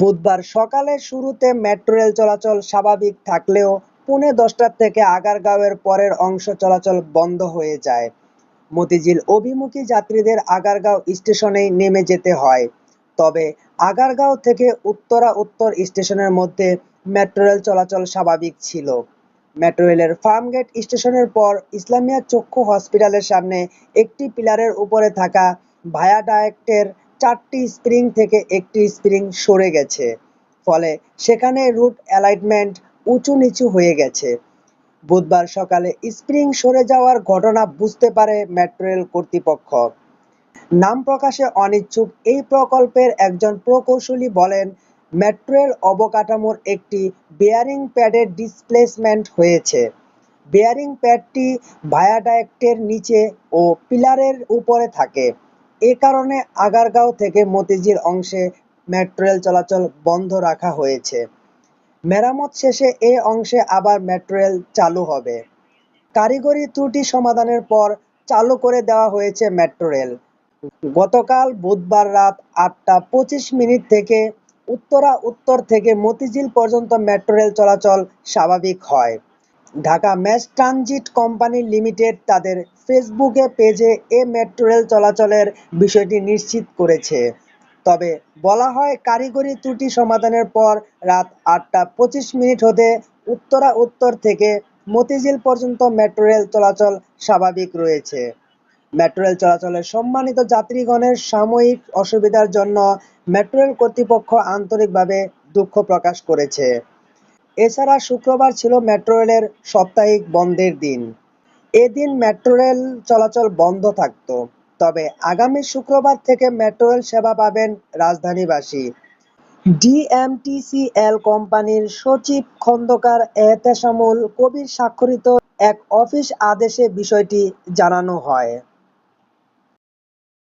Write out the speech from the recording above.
বুধবার সকালের শুরুতে মেট্রো রেল চলাচল স্বাভাবিক থাকলেও পুনে দশটার থেকে আগারগাঁওয়ের পরের অংশ চলাচল বন্ধ হয়ে যায়। মতিঝিল অভিমুখী যাত্রীদের আগারগাঁও স্টেশনেই নেমে যেতে হয়। তবে আগারগাঁও থেকে উত্তরা উত্তর স্টেশনের মধ্যে মেট্রো রেল চলাচল স্বাভাবিক ছিল। মেট্রো রেলের ফার্মগেট স্টেশনের পর ইসলামিয়া চক্ষু হসপিটালের সামনে একটি পিলারের উপরে থাকা ভায়াডাক্টের চারটি স্প্রিং থেকে একটি স্প্রিং সরে গেছে। ফলে সেখানে রুট অ্যালাইনমেন্ট উঁচু নিচু হয়ে গেছে। বুধবার সকালে স্প্রিং সরে যাওয়ার ঘটনা বুঝতে পারে মেট্রো রেল কর্তৃপক্ষ। নাম প্রকাশে অনিচ্ছুক এই প্রকল্পের একজন প্রকৌশলী বলেন মেট্রো রেল অবকাঠামোর একটি বেয়ারিং প্যাডের ডিসপ্লেসমেন্ট হয়েছে। বেয়ারিং প্যাডটি ভায়াডাক্টের নিচে ও পিলারের উপরে থাকে। এ কারণে আগারগাঁও থেকে মতিঝিল অংশে মেট্রো রেল চলাচল বন্ধ রাখা হয়েছে। মেরামত শেষে এ অংশে আবার মেট্রো রেল চালু হবে। কারিগরি ত্রুটি সমাধানের পর চালু করে দেওয়া হয়েছে মেট্রো রেল। গতকাল বুধবার রাত আটটা পঁচিশ মিনিট থেকে উত্তরা উত্তর থেকে মতিঝিল পর্যন্ত মেট্রো রেল চলাচল স্বাভাবিক হয়। Dhaka mass transit company limited তাদের ফেসবুকে পেজে এ মেট্রো রেল চলাচলের বিষয়টি নিশ্চিত করেছে। তবে বলা হয়, কারিগরি ত্রুটি সমাধানের পর রাত আটটা পঁচিশ মিনিট হতে উত্তরা উত্তর থেকে মতিঝিল পর্যন্ত মেট্রো রেল চলাচল স্বাভাবিক রয়েছে। মেট্রো রেল চলাচলে সম্মানিত যাত্রীগণের সাময়িক অসুবিধার জন্য মেট্রো রেল কর্তৃপক্ষ আন্তরিকভাবে দুঃখ প্রকাশ করেছে। এছাড়া শুক্রবার ছিল মেট্রো রেলের সাপ্তাহিক বন্ধের দিন। এদিন মেট্রো রেল চলাচল বন্ধ থাকত, তবে আগামী শুক্রবার থেকে মেট্রো রেল সেবা পাবেন রাজধানীবাসী। ডিএমটিসিএল কোম্পানির সচিব খন্দকার এহতেশামুল কবির স্বাক্ষরিত এক অফিস আদেশে বিষয়টি জানানো হয়।